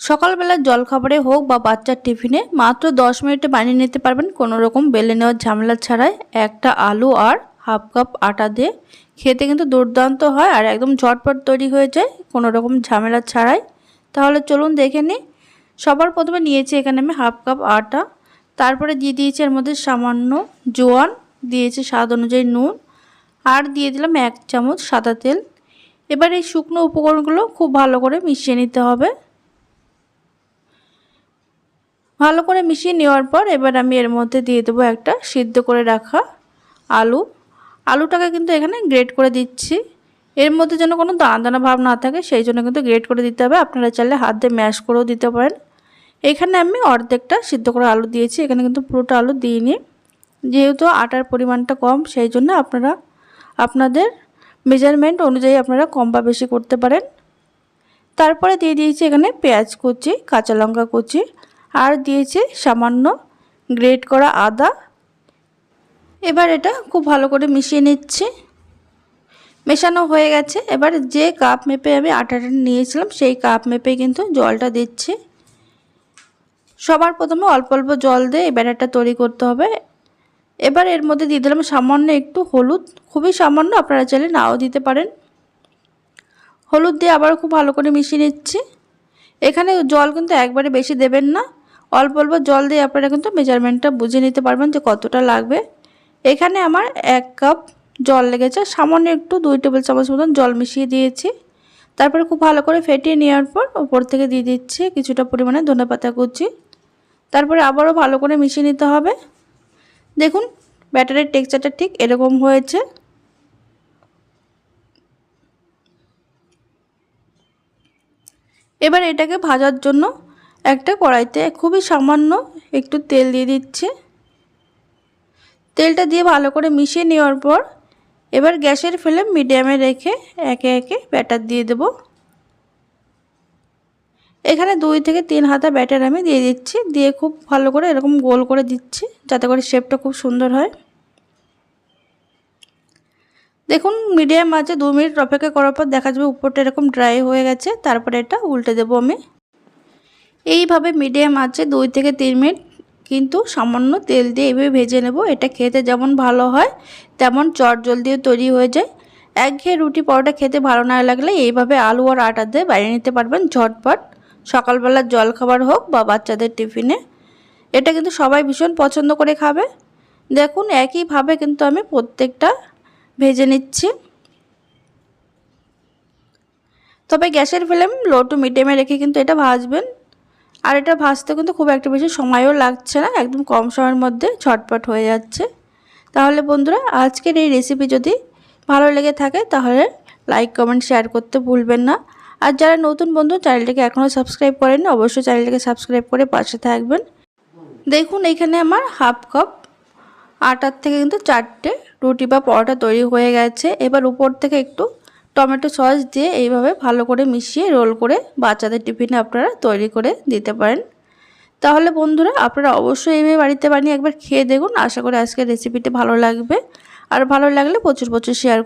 সকালবেলার জলখাবারে হোক বা বাচ্চার টিফিনে মাত্র দশ মিনিটে বানিয়ে নিতে পারবেন কোনো রকম বেলে নেওয়ার ঝামেলা ছাড়াই। একটা আলু আর হাফ কাপ আটা দিয়ে খেতে কিন্তু দুর্দান্ত হয় আর একদম ঝটপট তৈরি হয়ে যায় কোনো রকম ঝামেলা ছাড়াই। তাহলে চলুন দেখে নিই। সবার প্রথমে নিয়েছি এখানে আমি হাফ কাপ আটা। তারপরে দিয়ে দিয়েছি এর মধ্যে সামান্য জোয়ান, দিয়েছি স্বাদ অনুযায়ী নুন আর দিয়ে দিলাম এক চামচ সাদা তেল। এবার এই শুকনো উপকরণগুলো খুব ভালো করে মিশিয়ে নিতে হবে। ভালো করে মিশিয়ে নেওয়ার পর এবার আমি এর মধ্যে দিয়ে দেবো একটা সিদ্ধ করে রাখা আলু। আলুটাকে কিন্তু এখানে গ্রেট করে দিচ্ছি। এর মধ্যে যেন কোনো দানা দানা ভাব না থাকে, সেই জন্য কিন্তু গ্রেট করে দিতে হবে। আপনারা চাইলে হাত দিয়ে ম্যাশ করেও দিতে পারেন। এখানে আমি অর্ধেকটা সিদ্ধ করে আলু দিয়েছি। এখানে কিন্তু পুরোটা আলু দিইনি। যেহেতু আটার পরিমাণটা কম, সেই জন্য আপনারা, আপনাদের মেজারমেন্ট অনুযায়ী আপনারা কম বা বেশি করতে পারেন। তারপরে দিয়ে দিয়েছি এখানে পেঁয়াজ কুচি, কাঁচা লঙ্কা কুচি আর দিয়েছে সামান্য গ্রেট করা আদা। এবার এটা খুব ভালো করে মিশিয়ে নিচ্ছি। মেশানো হয়ে গেছে। এবার যে কাপ মেপে আমি আটাটা নিয়েছিলাম, সেই কাপ মেপে কিন্তু জলটা দিচ্ছি। সবার প্রথমে অল্প অল্প জল দিয়ে এই ব্যাটারটা তৈরি করতে হবে। এবার এর মধ্যে দিয়ে দিলাম সামান্য একটু হলুদ। খুবই সামান্য, আপনারা চাইলে নাও দিতে পারেন। হলুদ দিয়ে আবার খুব ভালো করে মিশিয়ে নিচ্ছি। এখানে জল কিন্তু একবারে বেশি দেবেন না। অল্প অল্প জল দিয়ে আপনারা কিন্তু মেজারমেন্টটা বুঝে নিতে পারবেন যে কতটা লাগবে। এখানে আমার এক কাপ জল লেগেছে, সামান্য একটু দুই টেবিল চামচ মতন জল মিশিয়ে দিয়েছি। তারপরে খুব ভালো করে ফেটিয়ে নেওয়ার পর ওপর থেকে দিয়ে দিচ্ছি কিছুটা পরিমাণে ধনে পাতা কুচি। তারপরে আবারও ভালো করে মিশিয়ে নিতে হবে। দেখুন, ব্যাটারের টেক্সচারটা ঠিক এরকম হয়েছে। এবার এটাকে ভাজার জন্য একটা কড়াইতে খুবই সামান্য একটু তেল দিয়ে দিচ্ছি। তেলটা দিয়ে ভালো করে মিশিয়ে নেওয়ার পর এবার গ্যাসের ফ্লেম মিডিয়ামে রেখে একে একে ব্যাটার দিয়ে দেব। এখানে দুই থেকে তিন হাতা ব্যাটার আমি দিয়ে দিচ্ছি। দিয়ে খুব ভালো করে এরকম গোল করে দিচ্ছি যাতে করে শেপটা খুব সুন্দর হয়। দেখুন, মিডিয়াম আছে, দু মিনিট অপেক্ষা করার পর দেখা যাবে উপরটা এরকম ড্রাই হয়ে গেছে। তারপরে এটা উল্টে দেবো আমি। এইভাবে মিডিয়াম আছে, দুই থেকে তিন মিনিট। কিন্তু সামান্য তেল দিয়ে এইভাবে ভেজে নেব। এটা খেতে যেমন ভালো হয়, তেমন চট জলদিও তৈরি হয়ে যায়। একঘেয়ে রুটি পরোটা খেতে ভালো না লাগলে এইভাবে আলু আর আটা দিয়ে বানিয়ে নিতে পারবেন ঝটপট। সকালবেলার জল খাবার হোক বা বাচ্চাদের টিফিনে। এটা কিন্তু সবাই ভীষণ পছন্দ করে খাবে। দেখুন, একইভাবে কিন্তু আমি প্রত্যেকটা ভেজে নিচ্ছি। তবে গ্যাসের ফ্লেম লো টু মিডিয়ামে রেখে কিন্তু এটা ভাজবেন। আর এটা ভাজতে কিন্তু খুব একটা বেশি সময়ও লাগছে না, একদম কম সময়ের মধ্যে ছটপট হয়ে যাচ্ছে। তাহলে বন্ধুরা, আজকের এই রেসিপি যদি ভালো লেগে থাকে, তাহলে লাইক কমেন্ট শেয়ার করতে ভুলবেন না। আর যারা নতুন বন্ধু, চ্যানেলটিকে এখনও সাবস্ক্রাইব করেন অবশ্যই চ্যানেলটিকে সাবস্ক্রাইব করে পাশে থাকবেন। দেখুন, এখানে আমার হাফ কাপ আটার থেকে কিন্তু চারটে রুটি বা পরোটা তৈরি হয়ে গেছে। এবার উপর থেকে একটু টমেটো সস দিয়ে এইভাবে ভালো করে মিশিয়ে রোল করে বাচ্চাদের টিফিনে আপনারা তৈরি করে দিতে পারেন। তাহলে বন্ধুরা, আপনারা অবশ্যই এইভাবে বাড়িতে বানিয়ে একবার খেয়ে দেখুন। আশা করি আজকের রেসিপিটি ভালো লাগবে। আর ভালো লাগলে প্রচুর প্রচুর শেয়ার